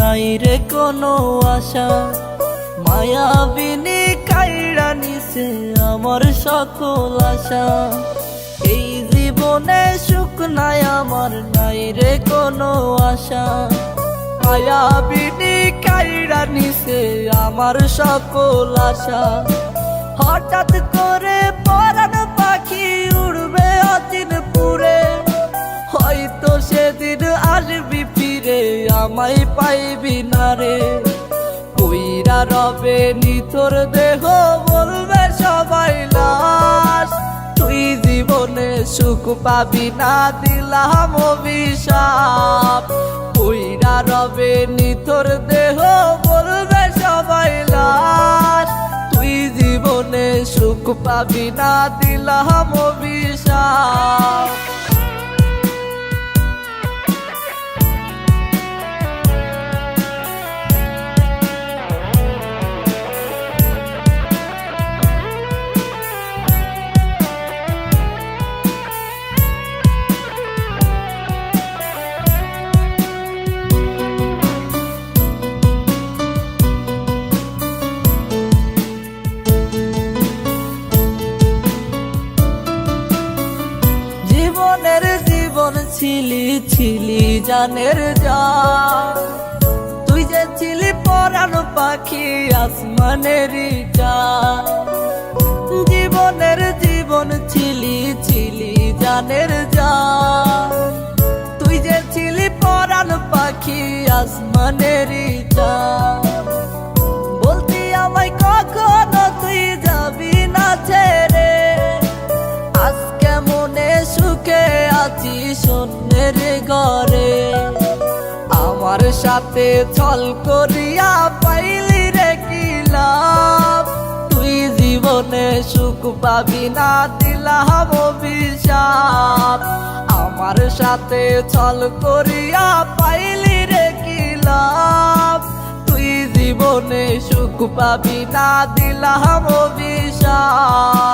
নাই রে কোনো আশা। মায়াবিনী কাইরা নিছে আমার সকল আশা। এই জীবনে সুখ নাই আমার নাই রে কোনো আশা। মায়াবিনী কাইরা নিছে আমার সকল আশা। হঠাৎ করে পরাণ পাখি উড়বে অচিন পুরে হয়তো সেদিন আসবি আমায় পাইবি না রে। কইরা রবে নিথর দেহ, বলবে সবাই লাশ। তুই জীবনে সুখ পাবি না, দিলাম অভিশাপ। কইরা রবে নিথর দেহ, বলবে সবাই লাশ। তুই জীবনে সুখ পাবি না, দিলাম অভিশাপ। ছিলি ছিলি জানের যা তুই যে ছিলি পরানো পাখি আসমানের জীবনের জীবন ছিলি ছিলি জানের যা তুই যে ছিলি পরানো পাখি আসমানের আছি সন্ধ্যের ঘরে, আমার সাথে ছল করিয়া পাইলি রে কি তুই জীবনে সুখ পাবি না দিলাম অভিশাপ আমার সাথে ছল করিয়া পাইলি রে কি তুই জীবনে সুখ পাবি না দিলাম অভিশাপ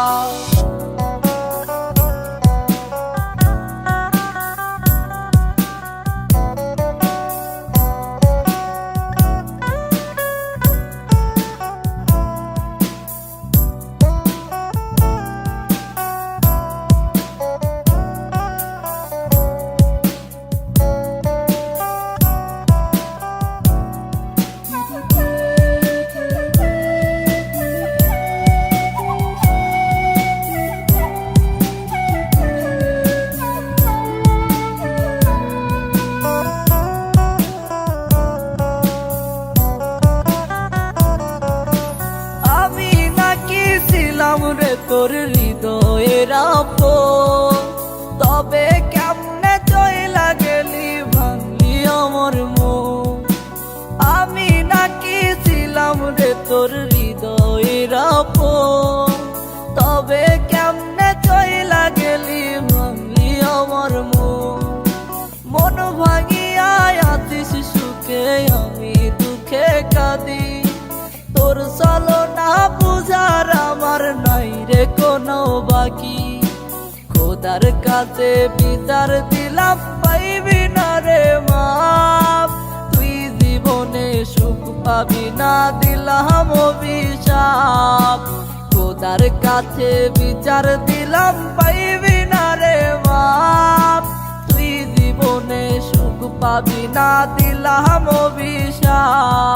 তোর হৃদয়ের। তবে কেমনে চইলা গেলি ভাঙলি আমার মন। মন ভাঙিয়া আছিস সুখে আমি দুঃখে কাঁদি। তোর চলো না বুঝার আমার নাই রে কোনো বাকি। খোদার কাছে বিচার দিলাম পাইবি না রে জীবনে সুখ পাবি না, দিলাম অভিশাপ। খোদার কাছে বিচার দিলাম, পাইবি না রে বাপ তুই জীবনে সুখ পাবি না, দিলাম অভিশাপ।